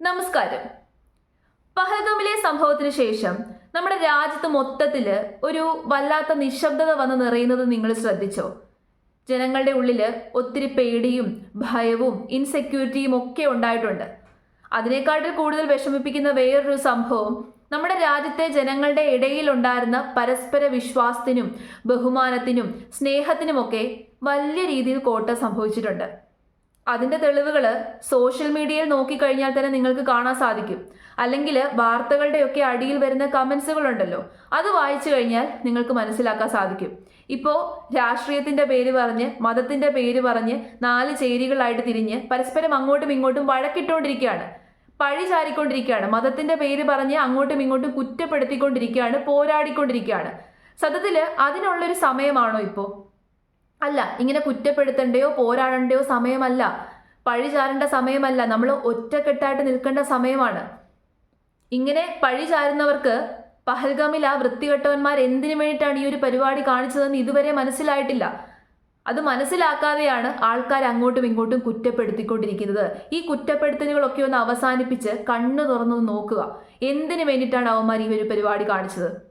നമസ്കാരം. പഹൽഗമിലെ സംഭവത്തിന് ശേഷം നമ്മുടെ രാജ്യത്ത് മൊത്തത്തിൽ ഒരു വല്ലാത്ത നിശബ്ദത വന്ന് നിറയുന്നത് നിങ്ങൾ ശ്രദ്ധിച്ചോ? ജനങ്ങളുടെ ഉള്ളിൽ ഒത്തിരി പേടിയും ഭയവും ഇൻസെക്യൂരിറ്റിയും ഒക്കെ ഉണ്ടായിട്ടുണ്ട്. അതിനേക്കാട്ടിൽ കൂടുതൽ വിഷമിപ്പിക്കുന്ന വേറൊരു സംഭവം നമ്മുടെ രാജ്യത്തെ ജനങ്ങളുടെ ഇടയിൽ ഉണ്ടായിരുന്ന പരസ്പര വിശ്വാസത്തിനും ബഹുമാനത്തിനും സ്നേഹത്തിനുമൊക്കെ വലിയ രീതിയിൽ കോട്ട സംഭവിച്ചിട്ടുണ്ട്. അതിന്റെ തെളിവുകൾ സോഷ്യൽ മീഡിയയിൽ നോക്കിക്കഴിഞ്ഞാൽ തന്നെ നിങ്ങൾക്ക് കാണാൻ സാധിക്കും. അല്ലെങ്കിൽ വാർത്തകളുടെയൊക്കെ അടിയിൽ വരുന്ന കമൻസുകളുണ്ടല്ലോ അത് വായിച്ചു കഴിഞ്ഞാൽ നിങ്ങൾക്ക് മനസ്സിലാക്കാൻ സാധിക്കും. ഇപ്പോൾ രാഷ്ട്രീയത്തിന്റെ പേര് പറഞ്ഞ് മതത്തിന്റെ പേര് പറഞ്ഞ് നാല് ചേരികളായിട്ട് തിരിഞ്ഞ് പരസ്പരം അങ്ങോട്ടും ഇങ്ങോട്ടും വഴക്കിട്ടുകൊണ്ടിരിക്കുകയാണ് പഴി ചാരിക്കൊണ്ടിരിക്കുകയാണ്. മതത്തിന്റെ പേര് പറഞ്ഞ് അങ്ങോട്ടും ഇങ്ങോട്ടും കുറ്റപ്പെടുത്തിക്കൊണ്ടിരിക്കുകയാണ് പോരാടിക്കൊണ്ടിരിക്കുകയാണ്. സത്യത്തിൽ അതിനുള്ളൊരു സമയമാണോ ഇപ്പോൾ അല്ല ഇങ്ങനെ കുറ്റപ്പെടുത്തണ്ടയോ പോരാടണ്ടയോ സമയമല്ല. പഴി ചാരേണ്ട സമയമല്ല. നമ്മൾ ഒറ്റക്കെട്ടായിട്ട് നിൽക്കേണ്ട സമയമാണ്. ഇങ്ങനെ പഴി ചാരുന്നവർക്ക് പഹൽഗാമിൽ ആ വൃത്തികെട്ടവന്മാർ എന്തിനു വേണ്ടിയിട്ടാണ് ഈ ഒരു പരിപാടി കാണിച്ചതെന്ന് ഇതുവരെ മനസ്സിലായിട്ടില്ല. അത് മനസ്സിലാക്കാതെയാണ് ആൾക്കാർ അങ്ങോട്ടും ഇങ്ങോട്ടും കുറ്റപ്പെടുത്തിക്കൊണ്ടിരിക്കുന്നത്. ഈ കുറ്റപ്പെടുത്തലുകളൊക്കെ ഒന്ന് അവസാനിപ്പിച്ച് കണ്ണു തുറന്നു നോക്കുക. എന്തിനു വേണ്ടിയിട്ടാണ് അവന്മാർ ഈ ഒരു പരിപാടി കാണിച്ചത്?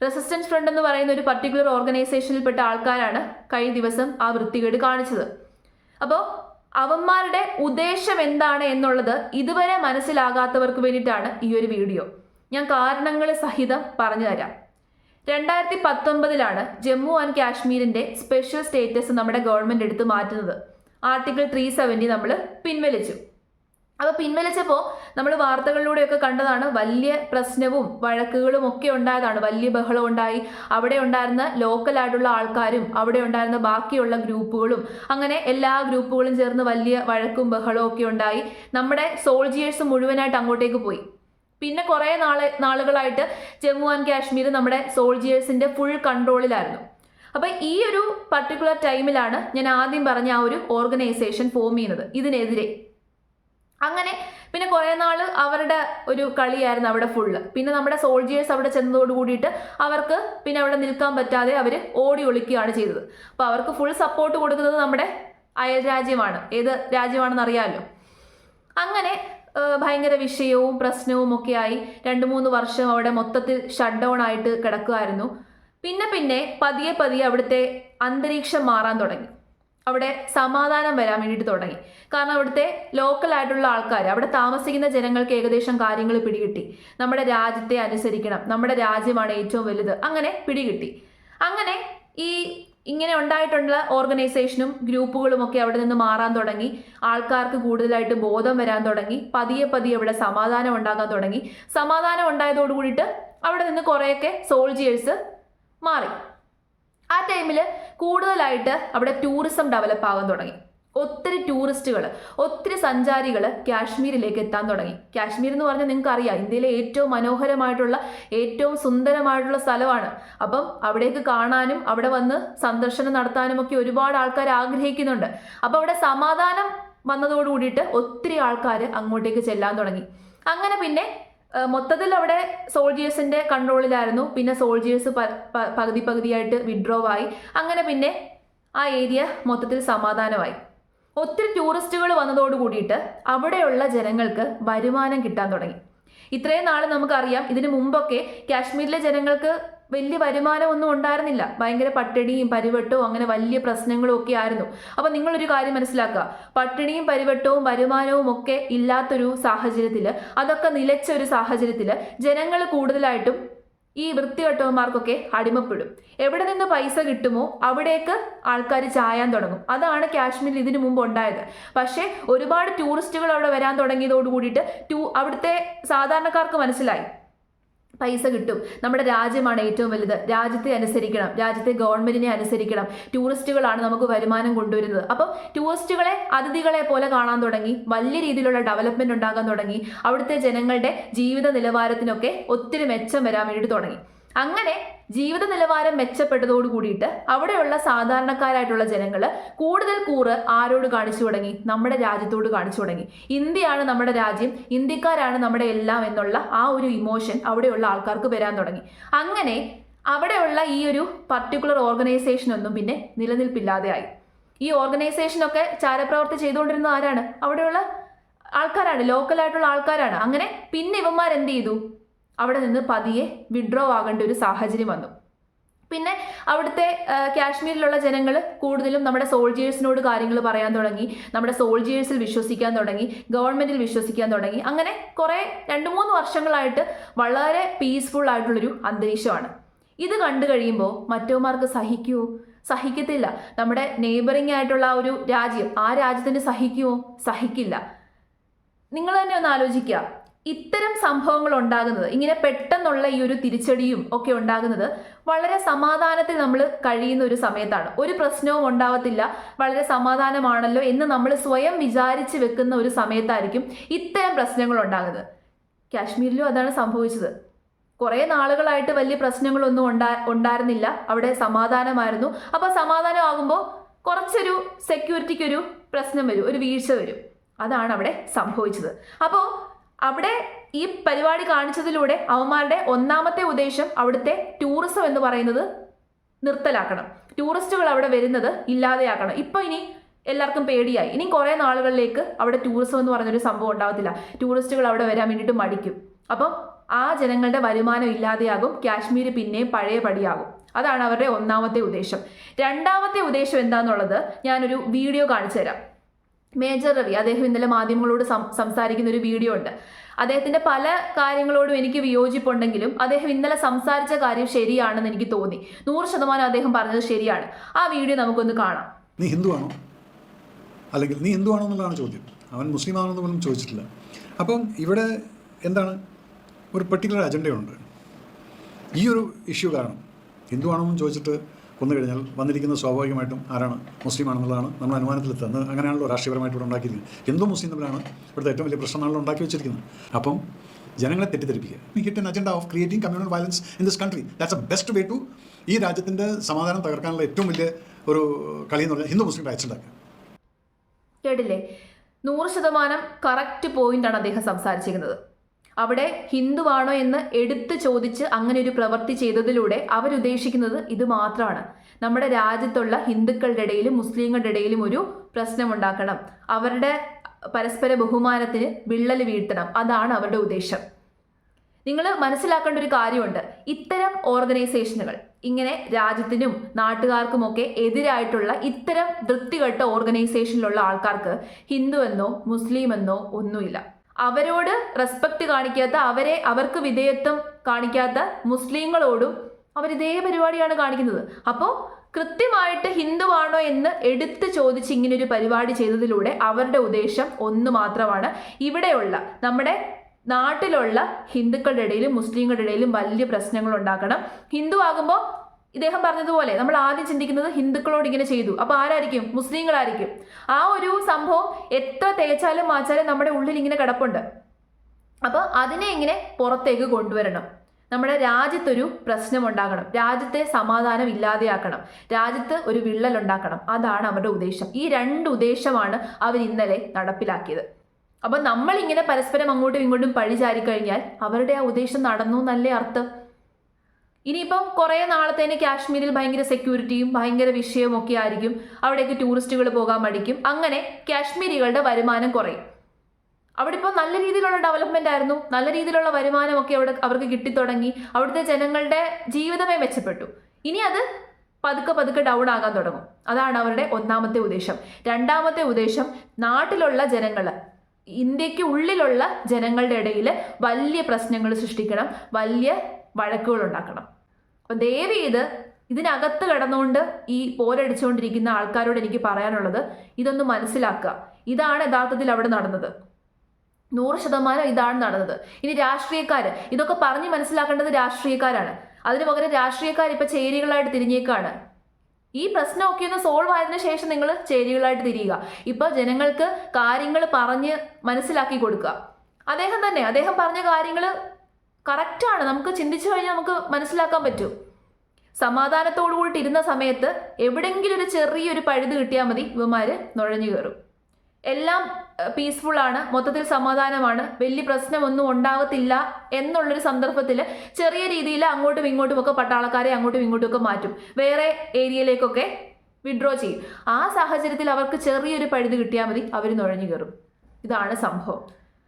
റെസിസ്റ്റൻസ് ഫ്രണ്ട് എന്ന് പറയുന്ന ഒരു പർട്ടിക്കുലർ ഓർഗനൈസേഷനിൽപ്പെട്ട ആൾക്കാരാണ് കഴിഞ്ഞ ദിവസം ആ വൃത്തികേട് കാണിച്ചത്. അപ്പോൾ അവന്മാരുടെ ഉദ്ദേശം എന്താണ് എന്നുള്ളത് ഇതുവരെ മനസ്സിലാകാത്തവർക്ക് വേണ്ടിയിട്ടാണ് ഈ ഒരു വീഡിയോ. ഞാൻ കാരണങ്ങൾ സഹിതം പറഞ്ഞു തരാം. രണ്ടായിരത്തി പത്തൊമ്പതിലാണ് ജമ്മു ആൻഡ് കാശ്മീരിന്റെ സ്പെഷ്യൽ സ്റ്റേറ്റസ് നമ്മുടെ ഗവൺമെന്റ് എടുത്ത് മാറ്റുന്നത്. ആർട്ടിക്കിൾ ത്രീ സെവന്റി നമ്മൾ പിൻവലിച്ചു. അപ്പോൾ പിൻവലിച്ചപ്പോൾ നമ്മൾ വാർത്തകളിലൂടെയൊക്കെ കണ്ടതാണ് വലിയ പ്രശ്നവും വഴക്കുകളും ഒക്കെ ഉണ്ടായതാണ്. വലിയ ബഹളം ഉണ്ടായി. അവിടെ ഉണ്ടായിരുന്ന ലോക്കലായിട്ടുള്ള ആൾക്കാരും അവിടെ ഉണ്ടായിരുന്ന ബാക്കിയുള്ള ഗ്രൂപ്പുകളും അങ്ങനെ എല്ലാ ഗ്രൂപ്പുകളും ചേർന്ന് വലിയ വഴക്കും ബഹളവും ഒക്കെ ഉണ്ടായി. നമ്മുടെ സോൾജിയേഴ്സ് മുഴുവനായിട്ട് അങ്ങോട്ടേക്ക് പോയി. പിന്നെ കുറേ നാളെ നാളുകളായിട്ട് ജമ്മു ആൻഡ് കാശ്മീർ നമ്മുടെ സോൾജിയേഴ്സിന്റെ ഫുൾ കൺട്രോളിലായിരുന്നു അപ്പൊ ഈ ഒരു പർട്ടിക്കുലർ ടൈമിലാണ് ഞാൻ ആദ്യം പറഞ്ഞ ആ ഒരു ഓർഗനൈസേഷൻ ഫോം ചെയ്യുന്നത്. ഇതിനെതിരെ. അങ്ങനെ പിന്നെ കുറേ നാൾ അവരുടെ ഒരു കളിയായിരുന്നു അവിടെ ഫുള്ള് പിന്നെ നമ്മുടെ സോൾജിയേഴ്സ് അവിടെ ചെന്നതോട് കൂടിയിട്ട് അവർക്ക് പിന്നെ അവിടെ നിൽക്കാൻ പറ്റാതെ അവർ ഓടി ഒളിക്കുകയാണ് ചെയ്തത്. അപ്പോൾ അവർക്ക് ഫുൾ സപ്പോർട്ട് കൊടുക്കുന്നത് നമ്മുടെ അയൽ രാജ്യമാണ്. ഏത് രാജ്യമാണെന്ന് അറിയാമല്ലോ അങ്ങനെ ഭയങ്കര വിഷയവും പ്രശ്നവും ഒക്കെ ആയി രണ്ട് മൂന്ന് വർഷം അവിടെ മൊത്തത്തിൽ ഷട്ട് ഡൗൺ ആയിട്ട് കിടക്കുമായിരുന്നു പിന്നെ പിന്നെ പതിയെ പതിയെ അവിടുത്തെ അന്തരീക്ഷം മാറാൻ തുടങ്ങി. അവിടെ സമാധാനം വരാൻ വേണ്ടിയിട്ട് തുടങ്ങി. കാരണം അവിടുത്തെ ലോക്കൽ ആയിട്ടുള്ള ആൾക്കാർ അവിടെ താമസിക്കുന്ന ജനങ്ങൾക്ക് ഏകദേശം കാര്യങ്ങൾ പിടികിട്ടി. നമ്മുടെ രാജ്യത്തെ അനുസരിക്കണം. നമ്മുടെ രാജ്യമാണ് ഏറ്റവും വലുത്. അങ്ങനെ പിടികിട്ടി. അങ്ങനെ ഈ ഇങ്ങനെ ഉണ്ടായിട്ടുള്ള ഓർഗനൈസേഷനും ഗ്രൂപ്പുകളും ഒക്കെ അവിടെ നിന്ന് മാറാൻ തുടങ്ങി. ആൾക്കാർക്ക് കൂടുതലായിട്ട് ബോധം വരാൻ തുടങ്ങി. പതിയെ പതിയെ അവിടെ സമാധാനം ഉണ്ടാകാൻ തുടങ്ങി. സമാധാനം ഉണ്ടായതോട് കൂടിയിട്ട് അവിടെ നിന്ന് കുറേയൊക്കെ സോൾജിയേഴ്സ് മാറി. ആ ടൈമിൽ കൂടുതലായിട്ട് അവിടെ ടൂറിസം ഡെവലപ്പ് ആകാൻ തുടങ്ങി. ഒത്തിരി ടൂറിസ്റ്റുകൾ ഒത്തിരി സഞ്ചാരികൾ കാശ്മീരിലേക്ക് എത്താൻ തുടങ്ങി. കാശ്മീർ എന്ന് പറഞ്ഞാൽ നിങ്ങൾക്ക് അറിയാം ഇന്ത്യയിലെ ഏറ്റവും മനോഹരമായിട്ടുള്ള ഏറ്റവും സുന്ദരമായിട്ടുള്ള സ്ഥലമാണ്. അപ്പം അവിടേക്ക് കാണാനും അവിടെ വന്ന് സന്ദർശനം നടത്താനും ഒക്കെ ഒരുപാട് ആൾക്കാർ ആഗ്രഹിക്കുന്നുണ്ട്. അപ്പം അവിടെ സമാധാനം വന്നതോടുകൂടിയിട്ട് ഒത്തിരി ആൾക്കാർ അങ്ങോട്ടേക്ക് ചെല്ലാൻ തുടങ്ങി. അങ്ങനെ പിന്നെ മൊത്തത്തിൽ അവിടെ സോൾജിയേഴ്സിന്റെ കൺട്രോളിലായിരുന്നു പിന്നെ സോൾജിയേഴ്സ് പകുതി പകുതിയായിട്ട് വിഡ്രോ ആയി. അങ്ങനെ പിന്നെ ആ ഏരിയ മൊത്തത്തിൽ സമാധാനമായി. ഒത്തിരി ടൂറിസ്റ്റുകൾ വന്നതോട് കൂടിയിട്ട് അവിടെയുള്ള ജനങ്ങൾക്ക് വരുമാനം കിട്ടാൻ തുടങ്ങി. ഇത്രയും നാൾ നമുക്കറിയാം ഇതിനു മുമ്പൊക്കെ കാശ്മീരിലെ ജനങ്ങൾക്ക് വലിയ വരുമാനമൊന്നും ഉണ്ടായിരുന്നില്ല. ഭയങ്കര പട്ടിണിയും പരിവട്ടവും അങ്ങനെ വലിയ പ്രശ്നങ്ങളും ഒക്കെ ആയിരുന്നു. അപ്പൊ നിങ്ങളൊരു കാര്യം മനസ്സിലാക്കുക. പട്ടിണിയും പരിവട്ടവും വരുമാനവും ഒക്കെ ഇല്ലാത്തൊരു സാഹചര്യത്തിൽ അതൊക്കെ നിലച്ച ഒരു സാഹചര്യത്തിൽ ജനങ്ങൾ കൂടുതലായിട്ടും ഈ വൃത്തികെട്ടവന്മാർക്കൊക്കെ അടിമപ്പെടും. എവിടെ നിന്ന് പൈസ കിട്ടുമോ അവിടേക്ക് ആൾക്കാർ ചായാൻ തുടങ്ങും. അതാണ് കാശ്മീരിൽ ഇതിനു മുമ്പ് ഉണ്ടായത്. പക്ഷേ ഒരുപാട് ടൂറിസ്റ്റുകൾ അവിടെ വരാൻ തുടങ്ങിയതോട് കൂടിയിട്ട് ടൂ അവിടുത്തെ സാധാരണക്കാർക്ക് മനസ്സിലായി. പൈസ കിട്ടും. നമ്മുടെ രാജ്യമാണ് ഏറ്റവും വലുത്. രാജ്യത്തെ അനുസരിക്കണം. രാജ്യത്തെ ഗവൺമെന്റിനെ അനുസരിക്കണം. ടൂറിസ്റ്റുകളാണ് നമുക്ക് വരുമാനം കൊണ്ടുവരുന്നത്. അപ്പം ടൂറിസ്റ്റുകളെ അതിഥികളെ പോലെ കാണാൻ തുടങ്ങി. വലിയ രീതിയിലുള്ള ഡെവലപ്മെന്റ് ഉണ്ടാകാൻ തുടങ്ങി. അവിടുത്തെ ജനങ്ങളുടെ ജീവിത നിലവാരത്തിനൊക്കെ ഒത്തിരി മെച്ചം വരാൻ വേണ്ടി തുടങ്ങി. അങ്ങനെ ജീവിത നിലവാരം മെച്ചപ്പെട്ടതോട് കൂടിയിട്ട് അവിടെയുള്ള സാധാരണക്കാരായിട്ടുള്ള ജനങ്ങൾ കൂടുതൽ കൂറ് ആരോട് കാണിച്ചു തുടങ്ങി? നമ്മുടെ രാജ്യത്തോട് കാണിച്ചു തുടങ്ങി. ഇന്ത്യയാണ് നമ്മുടെ രാജ്യം ഇന്ത്യക്കാരാണ് നമ്മുടെ എല്ലാം എന്നുള്ള ആ ഒരു ഇമോഷൻ അവിടെയുള്ള ആൾക്കാർക്ക് വരാൻ തുടങ്ങി. അങ്ങനെ അവിടെയുള്ള ഈ ഒരു പർട്ടിക്കുലർ ഓർഗനൈസേഷനൊന്നും പിന്നെ നിലനിൽപ്പില്ലാതെയായി ഈ ഓർഗനൈസേഷനൊക്കെ ചാരപ്രവർത്തി ചെയ്തുകൊണ്ടിരുന്ന ആരാണ്? അവിടെയുള്ള ആൾക്കാരാണ് ലോക്കലായിട്ടുള്ള ആൾക്കാരാണ്. അങ്ങനെ പിന്നെ ഇവന്മാർ എന്ത് ചെയ്തു? അവിടെ നിന്ന് പതിയെ വിഡ്രോ ആകേണ്ട ഒരു സാഹചര്യം വന്നു. പിന്നെ അവിടുത്തെ കാശ്മീരിലുള്ള ജനങ്ങൾ കൂടുതലും നമ്മുടെ സോൾജിയേഴ്സിനോട് കാര്യങ്ങൾ പറയാൻ തുടങ്ങി നമ്മുടെ സോൾജിയേഴ്സിൽ വിശ്വസിക്കാൻ തുടങ്ങി ഗവൺമെന്റിൽ വിശ്വസിക്കാൻ തുടങ്ങി. അങ്ങനെ കുറേ രണ്ട് മൂന്ന് വർഷങ്ങളായിട്ട് വളരെ പീസ്ഫുൾ ആയിട്ടുള്ളൊരു അന്തരീക്ഷമാണ്. ഇത് കണ്ടു കഴിയുമ്പോൾ മറ്റോമാർക്ക് സഹിക്കുമോ സഹിക്കത്തില്ല. നമ്മുടെ നെയ്ബറിംഗ് ആയിട്ടുള്ള ഒരു രാജ്യം ആ രാജ്യത്തിന് സഹിക്കുമോ സഹിക്കില്ല. നിങ്ങൾ തന്നെ ഒന്ന് ആലോചിക്കുക. ഇത്തരം സംഭവങ്ങൾ ഉണ്ടാകുന്നത് ഇങ്ങനെ പെട്ടെന്നുള്ള ഈ ഒരു തിരിച്ചടിയും ഒക്കെ ഉണ്ടാകുന്നത് വളരെ സമാധാനത്തിൽ നമ്മൾ കഴിയുന്ന ഒരു സമയത്താണ്. ഒരു പ്രശ്നവും ഉണ്ടാവത്തില്ല വളരെ സമാധാനമാണല്ലോ എന്ന് നമ്മൾ സ്വയം വിചാരിച്ച് വെക്കുന്ന ഒരു സമയത്തായിരിക്കും ഇത്തരം പ്രശ്നങ്ങൾ ഉണ്ടാകുന്നത്. കാശ്മീരിലും അതാണ് സംഭവിച്ചത്. കുറേ നാളുകളായിട്ട് വലിയ പ്രശ്നങ്ങളൊന്നും ഉണ്ടാ ഉണ്ടായിരുന്നില്ല. അവിടെ സമാധാനമായിരുന്നു. അപ്പോൾ സമാധാനമാകുമ്പോൾ കുറച്ചൊരു സെക്യൂരിറ്റിക്കൊരു പ്രശ്നം വരും ഒരു വീഴ്ച വരും. അതാണ് അവിടെ സംഭവിച്ചത്. അപ്പോൾ അവിടെ ഈ പരിപാടി കാണിച്ചതിലൂടെ അവന്മാരുടെ ഒന്നാമത്തെ ഉദ്ദേശം അവിടുത്തെ ടൂറിസം എന്ന് പറയുന്നത് നിർത്തലാക്കണം. ടൂറിസ്റ്റുകൾ അവിടെ വരുന്നത് ഇല്ലാതെയാക്കണം. ഇപ്പൊ ഇനി എല്ലാവർക്കും പേടിയായി. ഇനി കുറേ നാളുകളിലേക്ക് അവിടെ ടൂറിസം എന്ന് പറയുന്നൊരു സംഭവം ഉണ്ടാവത്തില്ല. ടൂറിസ്റ്റുകൾ അവിടെ വരാൻ വേണ്ടിയിട്ട് മടിക്കും. അപ്പം ആ ജനങ്ങളുടെ വരുമാനം ഇല്ലാതെയാകും. കാശ്മീർ പിന്നെ പഴയ പടിയാകും അതാണ് അവരുടെ ഒന്നാമത്തെ ഉദ്ദേശം. രണ്ടാമത്തെ ഉദ്ദേശം എന്താണെന്നുള്ളത് ഞാനൊരു വീഡിയോ കാണിച്ചു തരാം മേജർ റവി അദ്ദേഹം ഇന്നലെ മാധ്യമങ്ങളോട് സംസാരിക്കുന്ന ഒരു വീഡിയോ ഉണ്ട്. അദ്ദേഹത്തിന്റെ പല കാര്യങ്ങളോടും എനിക്ക് വിയോജിപ്പുണ്ടെങ്കിലും അദ്ദേഹം ഇന്നലെ സംസാരിച്ച കാര്യം ശരിയാണെന്ന് എനിക്ക് തോന്നി. നൂറ് ശതമാനം അദ്ദേഹം പറഞ്ഞത് ശരിയാണ്. ആ വീഡിയോ നമുക്കൊന്ന് കാണാം. നീ ഹിന്ദുവാണോ അല്ലെങ്കിൽ നീ ഹിന്ദുവാണോ എന്നുള്ളതാണ് ചോദ്യം. അവൻ മുസ്ലിം ആണെന്ന് പോലും ചോദിച്ചിട്ടില്ല. അപ്പം ഇവിടെ എന്താണ്? ഒരു പെർട്ടിക്കുലർ അജണ്ടയുണ്ട് ഈ ഒരു ഇഷ്യൂ കാരണം ഹിന്ദുവാണോ എന്ന് ചോദിച്ചിട്ട് കൊന്നു കഴിഞ്ഞാൽ വന്നിരിക്കുന്നത് സ്വാഭാവികമായിട്ടും ആരാണ്? മുസ്ലിം ആണെന്നുള്ളതാണ് നമ്മൾ അനുമാനത്തിലെത്തുന്നത്. അങ്ങനെയാണല്ലോ രാഷ്ട്രീയപരമായിട്ട് ഇവിടെ ഉണ്ടാക്കിയിരിക്കുന്നത്. ഹിന്ദു മുസ്ലിം തമ്മിലാണ് ഇവിടുത്തെ ഏറ്റവും വലിയ പ്രശ്നമാണല്ലോ ഉണ്ടാക്കി വെച്ചിരിക്കുന്നത്. അപ്പം ജനങ്ങളെ തെറ്റിദ്ധരിപ്പിക്കുക. We get an agenda of creating communal violence in this country that's a best way to ഈ രാജ്യത്തിന്റെ സമാധാനം തകർക്കാനുള്ള ഏറ്റവും വലിയ ഒരു കളി എന്ന് പറഞ്ഞാൽ ഹിന്ദു മുസ്ലിം അയച്ചുണ്ടാക്കുക കേട്ടില്ലേ? നൂറ് ശതമാനം കറക്റ്റ് പോയിന്റാണ് അദ്ദേഹം സംസാരിച്ചിരിക്കുന്നത്. അവിടെ ഹിന്ദുവാണോ എന്ന് എടുത്തു ചോദിച്ച് അങ്ങനെ ഒരു പ്രവൃത്തി ചെയ്തതിലൂടെ അവരുദ്ദേശിക്കുന്നത് ഇത് മാത്രമാണ്. നമ്മുടെ രാജ്യത്തുള്ള ഹിന്ദുക്കളുടെ ഇടയിലും മുസ്ലിങ്ങളുടെ ഇടയിലും ഒരു പ്രശ്നമുണ്ടാക്കണം. അവരുടെ പരസ്പര ബഹുമാനത്തിന് വിള്ളൽ വീഴ്ത്തണം. അതാണ് അവരുടെ ഉദ്ദേശം. നിങ്ങൾ മനസ്സിലാക്കേണ്ട ഒരു കാര്യമുണ്ട്. ഇത്തരം ഓർഗനൈസേഷനുകൾ ഇങ്ങനെ രാജ്യത്തിനും നാട്ടുകാർക്കുമൊക്കെ എതിരായിട്ടുള്ള ഇത്തരം വൃത്തികെട്ട ഓർഗനൈസേഷനിലുള്ള ആൾക്കാർക്ക് ഹിന്ദു എന്നോ മുസ്ലിം എന്നോ ഒന്നുമില്ല. അവരോട് റെസ്പെക്റ്റ് കാണിക്കാത്ത അവരെ അവർക്ക് വിധേയത്വം കാണിക്കാത്ത മുസ്ലിങ്ങളോടും അവർ ഇതേ പരിപാടിയാണ് കാണിക്കുന്നത്. അപ്പോൾ കൃത്യമായിട്ട് ഹിന്ദുവാണോ എന്ന് എടുത്ത് ചോദിച്ച് ഇങ്ങനൊരു പരിപാടി ചെയ്തതിലൂടെ അവരുടെ ഉദ്ദേശം ഒന്ന് മാത്രമാണ്. ഇവിടെയുള്ള നമ്മുടെ നാട്ടിലുള്ള ഹിന്ദുക്കളുടെ ഇടയിലും മുസ്ലിങ്ങളുടെ ഇടയിലും വലിയ പ്രശ്നങ്ങൾ ഉണ്ടാക്കണം. ഹിന്ദു ആകുമ്പോൾ ഇദ്ദേഹം പറഞ്ഞതുപോലെ നമ്മൾ ആദ്യം ചിന്തിക്കുന്നത് ഹിന്ദുക്കളോട് ഇങ്ങനെ ചെയ്തു. അപ്പൊ ആരായിരിക്കും? മുസ്ലിങ്ങളായിരിക്കും. ആ ഒരു സംഭവം എത്ര തേച്ചാലും മാച്ചാലും നമ്മുടെ ഉള്ളിൽ ഇങ്ങനെ കിടപ്പുണ്ട്. അപ്പൊ അതിനെ ഇങ്ങനെ പുറത്തേക്ക് കൊണ്ടുവരണം. നമ്മുടെ രാജ്യത്തൊരു പ്രശ്നം ഉണ്ടാകണം. രാജ്യത്തെ സമാധാനം ഇല്ലാതെയാക്കണം. രാജ്യത്ത് ഒരു വിള്ളൽ ഉണ്ടാക്കണം. അതാണ് അവരുടെ ഉദ്ദേശം. ഈ രണ്ട് ഉദ്ദേശമാണ് അവർ ഇന്നലെ നടപ്പിലാക്കിയത്. അപ്പൊ നമ്മളിങ്ങനെ പരസ്പരം അങ്ങോട്ടും ഇങ്ങോട്ടും പഴിചാരി ചാരിക്കഴിഞ്ഞാൽ അവരുടെ ആ ഉദ്ദേശം നടന്നു എന്നല്ലേ അർത്ഥം? ഇനിയിപ്പം കുറേ നാളത്തേന് കാശ്മീരിൽ ഭയങ്കര സെക്യൂരിറ്റിയും ഭയങ്കര വിഷയവും ഒക്കെ ആയിരിക്കും. അവിടേക്ക് ടൂറിസ്റ്റുകൾ പോകാൻ മടിക്കും. അങ്ങനെ കാശ്മീരികളുടെ വരുമാനം കുറയും. അവിടെ ഇപ്പോൾ നല്ല രീതിയിലുള്ള ഡെവലപ്മെന്റ് ആയിരുന്നു. നല്ല രീതിയിലുള്ള വരുമാനമൊക്കെ അവിടെ അവർക്ക് കിട്ടിത്തുടങ്ങി. അവിടുത്തെ ജനങ്ങളുടെ ജീവിതമേ മെച്ചപ്പെട്ടു. ഇനി അത് പതുക്കെ പതുക്കെ ഡൗൺ ആകാൻ തുടങ്ങും. അതാണ് അവരുടെ ഒന്നാമത്തെ ഉദ്ദേശം. രണ്ടാമത്തെ ഉദ്ദേശം നാട്ടിലുള്ള ജനങ്ങൾ ഇന്ത്യയ്ക്ക് ഉള്ളിലുള്ള ജനങ്ങളുടെ ഇടയിൽ വലിയ പ്രശ്നങ്ങൾ സൃഷ്ടിക്കണം. വലിയ വഴക്കുകൾ ഉണ്ടാക്കണം. അപ്പം ദയവ് ഇതിനകത്ത് കിടന്നുകൊണ്ട് ഈ പോരടിച്ചുകൊണ്ടിരിക്കുന്ന ആൾക്കാരോട് എനിക്ക് പറയാനുള്ളത് ഇതൊന്ന് മനസ്സിലാക്കുക. ഇതാണ് യഥാർത്ഥത്തിൽ അവിടെ നടന്നത്. നൂറ് ശതമാനം ഇതാണ് നടന്നത്. ഇനി രാഷ്ട്രീയക്കാർ ഇതൊക്കെ പറഞ്ഞ് മനസ്സിലാക്കേണ്ടത് രാഷ്ട്രീയക്കാരാണ്. അതിന് പകരം രാഷ്ട്രീയക്കാർ ഇപ്പൊ ചേരികളായിട്ട് തിരിഞ്ഞേക്കാണ്. ഈ പ്രശ്നമൊക്കെ ഒന്ന് സോൾവ് ആയതിനു ശേഷം നിങ്ങൾ ചേരികളായിട്ട് തിരിയുക. ഇപ്പോൾ ജനങ്ങൾക്ക് കാര്യങ്ങൾ പറഞ്ഞ് മനസ്സിലാക്കി കൊടുക്കുക. അദ്ദേഹം തന്നെ അദ്ദേഹം പറഞ്ഞ കാര്യങ്ങൾ കറക്റ്റാണ് നമുക്ക് ചിന്തിച്ചു കഴിഞ്ഞാൽ നമുക്ക് മനസ്സിലാക്കാൻ പറ്റും. സമാധാനത്തോടു കൂടി ഇരുന്ന സമയത്ത് എവിടെയെങ്കിലും ഒരു ചെറിയൊരു പഴുത് കിട്ടിയാൽ മതി ഇവന്മാർ നുഴഞ്ഞു കയറും എല്ലാം പീസ്ഫുൾ ആണ്. മൊത്തത്തിൽ സമാധാനമാണ്. വലിയ പ്രശ്നമൊന്നും ഉണ്ടാകത്തില്ല എന്നുള്ളൊരു സന്ദർഭത്തിൽ ചെറിയ രീതിയിൽ അങ്ങോട്ടും ഇങ്ങോട്ടും ഒക്കെ പട്ടാളക്കാരെ അങ്ങോട്ടും ഇങ്ങോട്ടും ഒക്കെ മാറ്റും. വേറെ ഏരിയയിലേക്കൊക്കെ വിഡ്രോ ചെയ്യും. ആ സാഹചര്യത്തിൽ അവർക്ക് ചെറിയൊരു പഴുത് കിട്ടിയാൽ മതി അവർ നുഴഞ്ഞു കയറും ഇതാണ് സംഭവം.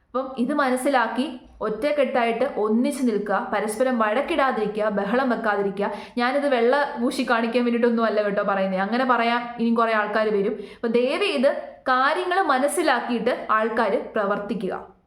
അപ്പം ഇത് മനസ്സിലാക്കി ഒറ്റക്കെട്ടായിട്ട് ഒന്നിച്ച് നിൽക്കുക പരസ്പരം വഴക്കിടാതിരിക്കുക ബഹളം വെക്കാതിരിക്കുക. ഞാനിത് വെള്ള പൂശി കാണിക്കാൻ വേണ്ടിയിട്ടൊന്നും അല്ല കേട്ടോ പറയുന്നത് അങ്ങനെ പറയാം ഇനിയും കുറേ ആൾക്കാർ വരും. അപ്പം ദയവ് ചെയ്ത് കാര്യങ്ങൾ മനസ്സിലാക്കിയിട്ട് ആൾക്കാർ പ്രവർത്തിക്കുക.